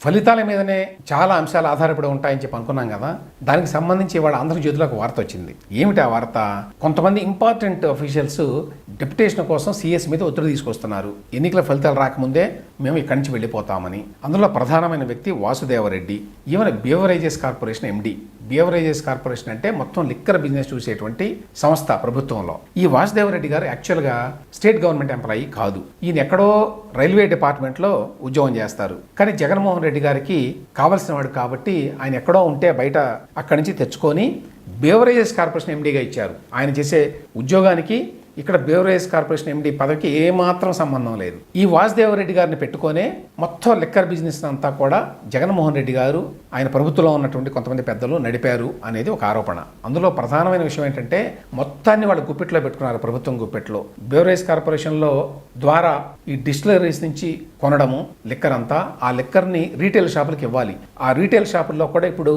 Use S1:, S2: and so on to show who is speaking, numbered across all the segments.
S1: ఫలితాల మీదనే చాలా అంశాలు ఆధారపడి ఉంటాయని చెప్పి అనుకున్నాం కదా. దానికి సంబంధించి ఇవాళ ఆంధ్రజ్యోతిలోకి వార్త వచ్చింది. ఏమిటి ఆ వార్త? కొంతమంది ఇంపార్టెంట్ అఫీషియల్స్ డెప్యుటేషన్ కోసం సీఎస్ మీద ఒత్తిడి తీసుకొస్తున్నారు. ఎన్నికల ఫలితాలు రాకముందే మేము ఇక్కడి నుంచి వెళ్ళిపోతామని. అందులో ప్రధానమైన వ్యక్తి Vasudeva Reddy. Even beverages corporation MD. Beverages corporation అంటే మొత్తం లిక్కర్ బిజినెస్ చూసేటువంటి సంస్థ ప్రభుత్వంలో. ఈ వాసుదేవరెడ్డి గారు యాక్చువల్గా స్టేట్ గవర్నమెంట్ ఎంప్లాయీ కాదు. ఈయన ఎక్కడో రైల్వే డిపార్ట్మెంట్లో ఉద్యోగం చేస్తారు. కానీ జగన్మోహన్ రెడ్డి గారికి కావలసిన వాడు కాబట్టి ఆయన ఎక్కడో ఉంటే బయట అక్కడి నుంచి తెచ్చుకొని బేవరేజెస్ కార్పొరేషన్ ఎండీగా ఇచ్చారు. ఆయన చేసే ఉద్యోగానికి ఇక్కడ బేవరేజ్ కార్పొరేషన్ ఎండి పదవికి ఏమాత్రం సంబంధం లేదు. ఈ వాసుదేవరెడ్డి గారిని పెట్టుకొనే మొత్తం లిక్కర్ బిజినెస్ అంతా కూడా జగన్మోహన్ రెడ్డి గారు ఆయన ప్రభుత్వంలో ఉన్నటువంటి కొంతమంది పెద్దలు నడిపారు అనేది ఒక ఆరోపణ. అందులో ప్రధానమైన విషయం ఏంటంటే మొత్తాన్ని వాళ్ళు గుప్పెట్లో పెట్టుకున్నారు ప్రభుత్వం గుప్పెట్లో. బేవరేజ్ కార్పొరేషన్లో ద్వారా ఈ డిస్టిలరీస్ నుంచి కొనడము లిక్కర్ అంతా ఆ లిక్కర్ని రీటైల్ షాపులకు ఇవ్వాలి. ఆ రీటైల్ షాపుల్లో కూడా ఇప్పుడు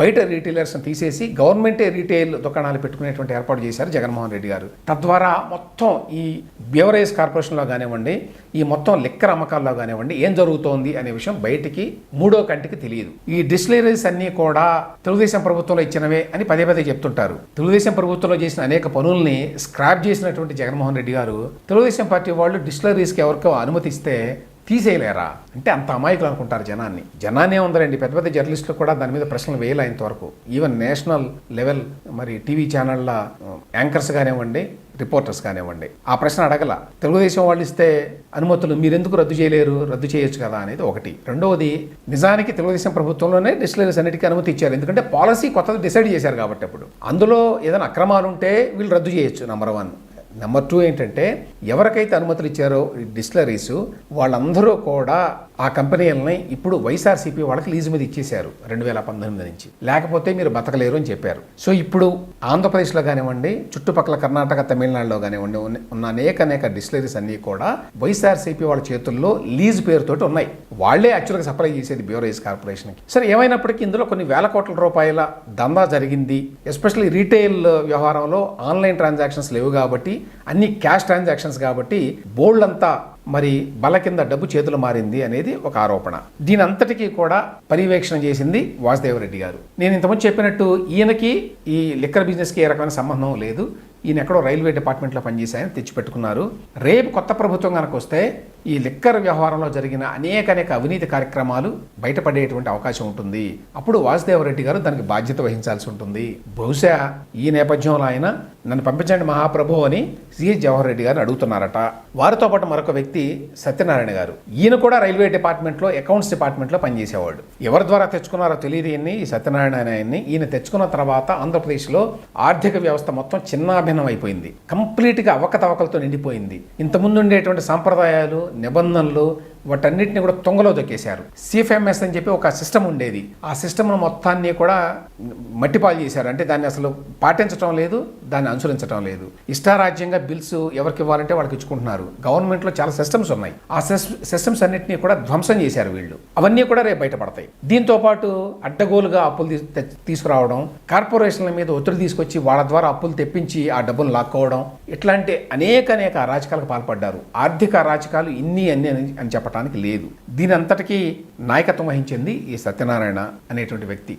S1: బయట రీటైలర్స్ని తీసేసి గవర్నమెంటే రీటైల్ దుకాణాలు పెట్టుకునేటువంటి ఏర్పాటు చేశారు జగన్మోహన్ రెడ్డి గారు. తద్వారా మొత్తం ఈ బేవరేజ్ కార్పొరేషన్లో కానివ్వండి ఈ మొత్తం లిక్కర్ అమ్మకాల్లో కానివ్వండి ఏం జరుగుతోంది అనే విషయం బయటికి మూడో కంటికి తెలియదు. ఈ డిస్టిలరీస్ అన్నీ కూడా తెలుగుదేశం ప్రభుత్వంలో ఇచ్చినవే అని పదే పదే చెప్తుంటారు. తెలుగుదేశం ప్రభుత్వంలో చేసిన అనేక పనుల్ని స్క్రాప్ చేసినటువంటి జగన్మోహన్ రెడ్డి గారు తెలుగుదేశం పార్టీ వాళ్ళు డిస్టిలరీస్కి ఎవరికో అనుమతిస్తే తీసేయలేరా? అంటే అంత అమాయకులు అనుకుంటారు జనాన్ని. జనాన్ని ఉందండి పెద్ద పెద్ద జర్నలిస్టులు కూడా దాని మీద ప్రశ్నలు వేయలే ఇంతవరకు ఈవెన్ నేషనల్ లెవెల్ మరి టీవీ ఛానళ్ళ యాంకర్స్ కానివ్వండి రిపోర్టర్స్ కానివ్వండి ఆ ప్రశ్న అడగల. తెలుగుదేశం వాళ్ళు ఇస్తే అనుమతులు మీరెందుకు రద్దు చేయలేరు? రద్దు చేయొచ్చు కదా అనేది ఒకటి. రెండవది నిజానికి తెలుగుదేశం ప్రభుత్వంలోనే డిస్టిలరీస్ అన్నిటికీ అనుమతి ఇచ్చారు. ఎందుకంటే పాలసీ కొత్తది డిసైడ్ చేశారు కాబట్టి అప్పుడు. అందులో ఏదైనా అక్రమాలు ఉంటే వీళ్ళు రద్దు చేయొచ్చు నెంబర్ వన్ నెంబర్ టూ ఏంటంటే ఎవరికైతే అనుమతులు ఇచ్చారో డిస్టిలరీస్ వాళ్ళందరూ కూడా ఆ కంపెనీలని ఇప్పుడు వైఎస్ఆర్సీపీ వాళ్ళకి లీజు మీద ఇచ్చేశారు రెండు వేల పంతొమ్మిది నుంచి. లేకపోతే మీరు బతకలేరు అని చెప్పారు. సో ఇప్పుడు ఆంధ్రప్రదేశ్లో కానివ్వండి చుట్టుపక్కల కర్ణాటక తమిళనాడులో కానివ్వండి ఉన్న- అనేక అనేక డిస్టిలరీస్ అన్నీ కూడా వైఎస్ఆర్సీపీ వాళ్ళ చేతుల్లో లీజు పేరుతోటి ఉన్నాయి. వాళ్ళే యాక్చువల్గా సప్లై చేసేది బ్యూరేజ్ కార్పొరేషన్కి. సరే ఏమైనప్పటికీ ఇందులో కొన్ని వేల కోట్ల రూపాయల దందా జరిగింది. ఎస్పెషల్లీ రీటైల్ వ్యవహారంలో ఆన్లైన్ ట్రాన్సాక్షన్స్ లేవు కాబట్టి అన్ని క్యాష్ ట్రాన్సాక్షన్స్ కాబట్టి బోల్డ్ అంతా మరి బల కింద డబ్బు చేతులు మారింది అనేది ఒక ఆరోపణ. దీని అంతటికీ కూడా పర్యవేక్షణ చేసింది వాసుదేవరెడ్డి గారు. నేను ఇంతకుముందు చెప్పినట్టు ఈయనకి ఈ లిక్కర్ బిజినెస్కి ఏ రకమైన సంబంధం లేదు. ఈయన ఎక్కడో రైల్వే డిపార్ట్మెంట్లో పనిచేశాయని తెచ్చిపెట్టుకున్నారు. రేపు కొత్త ప్రభుత్వం కనుక వస్తే ఈ లిక్కర్ వ్యవహారంలో జరిగిన అనేక అనేక అవినీతి కార్యక్రమాలు బయటపడేటువంటి అవకాశం ఉంటుంది. అప్పుడు వాసుదేవరెడ్డి గారు దానికి బాధ్యత వహించాల్సి ఉంటుంది. బహుశా ఈ నేపథ్యంలో ఆయన నన్ను పంపించండి మహాప్రభు అని సిఎస్ జవహర్ రెడ్డి గారిని అడుగుతున్నారట. వారితో పాటు మరొక వ్యక్తి సత్యనారాయణ గారు. ఈయన కూడా రైల్వే డిపార్ట్మెంట్లో అకౌంట్స్ డిపార్ట్మెంట్లో పనిచేసేవాడు. ఎవరి ద్వారా తెచ్చుకున్నారో తెలియదు ఈ సత్యనారాయణ ఆయన్ని. ఈయన తెచ్చుకున్న తర్వాత ఆంధ్రప్రదేశ్లో ఆర్థిక వ్యవస్థ మొత్తం చిన్న చిన్నాభిన్నం అయిపోయింది కంప్లీట్గా అవకతవకలతో నిండిపోయింది. ఇంతకుముందు ఉండేటువంటి సాంప్రదాయాలు నిబంధనలు వాటన్నిటిని కూడా తొంగలో దొక్కేశారు. సిఎఫ్ఎంఎస్ అని చెప్పి ఒక సిస్టమ్ ఉండేది. ఆ సిస్టమ్ మొత్తాన్ని కూడా మట్టిపాలు చేశారు. అంటే దాన్ని అసలు పాటించడం లేదు దాన్ని అనుసరించడం లేదు. ఇష్టారాజ్యంగా బిల్స్ ఎవరికి ఇవ్వాలంటే వాళ్ళకి ఇచ్చుకుంటున్నారు. గవర్నమెంట్లో చాలా సిస్టమ్స్ ఉన్నాయి. ఆ సిస్టమ్స్ అన్నింటినీ కూడా ధ్వంసం చేశారు వీళ్ళు. అవన్నీ కూడా రేపు బయటపడతాయి. దీంతో పాటు అడ్డగోలుగా అప్పులు తీసుకురావడం కార్పొరేషన్ల మీద ఒత్తిడి తీసుకొచ్చి వాళ్ళ ద్వారా అప్పులు తెప్పించి ఆ డబ్బులు లాక్కోవడం ఇట్లాంటి అనేక అనేక అరాచకాలకు పాల్పడ్డారు. ఆర్థిక అరాచకాలు ఇన్ని అన్ని అని చెప్పారు చెప్పడానికి లేదు. దీని అంతటికీ నాయకత్వం వహించింది ఈ సత్యనారాయణ అనేటువంటి వ్యక్తి.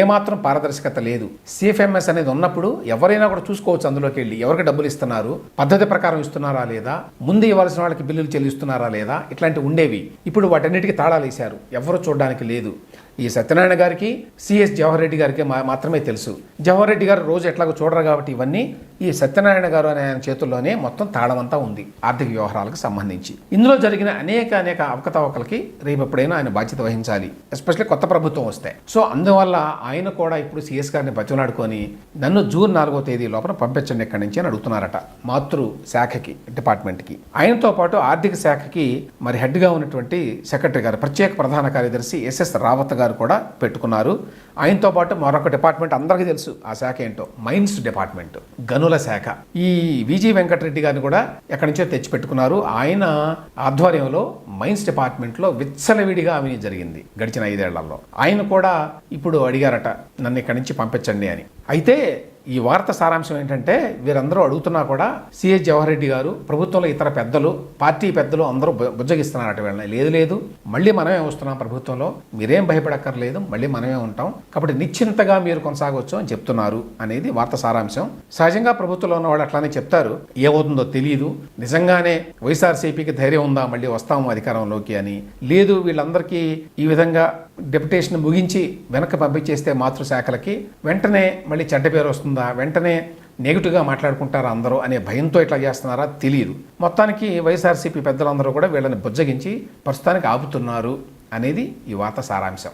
S1: ఏమాత్రం పారదర్శకత లేదు. సిఎఫ్ఎంఎస్ అనేది ఉన్నప్పుడు ఎవరైనా కూడా చూసుకోవచ్చు అందులోకి వెళ్ళి. ఎవరికి డబ్బులు ఇస్తున్నారు? పద్ధతి ప్రకారం ఇస్తున్నారా లేదా? ముందు ఇవ్వాల్సిన వాళ్ళకి బిల్లులు చెల్లిస్తున్నారా లేదా? ఇట్లాంటివి ఉండేవి. ఇప్పుడు వాటన్నిటికీ తాళాలు వేశారు ఎవరు చూడడానికి లేదు. ఈ సత్యనారాయణ గారికి సిఎస్ జవహర్ రెడ్డి గారికి మాత్రమే తెలుసు. జవహర్ రెడ్డి గారు రోజు ఎట్లాగో చూడరు కాబట్టి ఇవన్నీ ఈ సత్యనారాయణ గారు అనే ఆయన చేతుల్లోనే మొత్తం తాళమంతా ఉంది ఆర్థిక వ్యవహారాలకు సంబంధించి. ఇందులో జరిగిన అనేక అనేక అవకతవకలకి రేపెప్పుడైనా ఆయన బాధ్యత వహించాలి ఎస్పెషల్లీ కొత్త ప్రభుత్వం వస్తే. సో అందువల్ల ఆయన కూడా ఇప్పుడు సిఎస్ గారిని బతిలాడుకొని నన్ను జూన్ నాలుగో తేదీ లోపల పంపించండి ఎక్కడి నుంచి అని అడుగుతున్నారట మాతృ శాఖకి డిపార్ట్మెంట్కి. ఆయనతో పాటు ఆర్థిక శాఖకి మరి హెడ్గా ఉన్నటువంటి సెక్రటరీ గారు ప్రత్యేక ప్రధాన కార్యదర్శి ఎస్ఎస్ రావత్ గారు కూడా పెట్టుకున్నారు. ఆయనతో పాటు మరొక డిపార్ట్మెంట్ అందరికీ తెలుసు. ఆ శాఖ ఏంటో? మైన్స్ డిపార్ట్మెంట్ గనుల శాఖ. ఈ విజి వెంకటరెడ్డి గారిని కూడా ఎక్కడి నుంచో తెచ్చిపెట్టుకున్నారు. ఆయన ఆధ్వర్యంలో మైన్స్ డిపార్ట్మెంట్లో విచ్చలవిడిగా అవినీతి జరిగింది గడిచిన ఐదేళ్ళలో. ఆయన కూడా ఇప్పుడు అడిగారట నన్ను ఇక్కడి నుంచి పంపించండి అని. అయితే ఈ వార్త సారాంశం ఏంటంటే వీరందరూ అడుగుతున్నా కూడా సిఎస్ జవహర్ రెడ్డి గారు ప్రభుత్వంలో ఇతర పెద్దలు పార్టీ పెద్దలు అందరూ బుజ్జగిస్తున్నారు బుజ్జగిస్తున్నారట వీళ్ళని. లేదు లేదు. మళ్ళీ మనమే వస్తున్నాం ప్రభుత్వంలో. మీరేం భయపడక్కర్లేదు. మళ్ళీ మనమే ఉంటాం. కాబట్టి నిశ్చింతగా మీరు కొనసాగవచ్చు అని చెప్తున్నారు అనేది వార్త సారాంశం. సహజంగా ప్రభుత్వంలో ఉన్న వాళ్ళు అట్లానే చెప్తారు. ఏమవుతుందో తెలియదు నిజంగానే వైఎస్ఆర్సీపీకి ధైర్యం ఉందా? మళ్ళీ వస్తాము అధికారంలోకి అని. లేదు వీళ్ళందరికీ ఈ విధంగా డెప్యుటేషన్ ముగించి వెనక్కి పంపించేస్తే మాతృశాఖలకి వెంటనే మళ్ళీ చెడ్డ పేరు వస్తుందా? వెంటనే నెగిటివ్గా మాట్లాడుకుంటారా అందరూ అనే భయంతో ఇట్లా చేస్తున్నారా తెలియదు మొత్తానికి వైఎస్ఆర్సీపీ పెద్దలందరూ కూడా వీళ్ళని బుజ్జగించి ప్రస్తుతానికి ఆపుతున్నారు అనేది ఈ వార్త సారాంశం.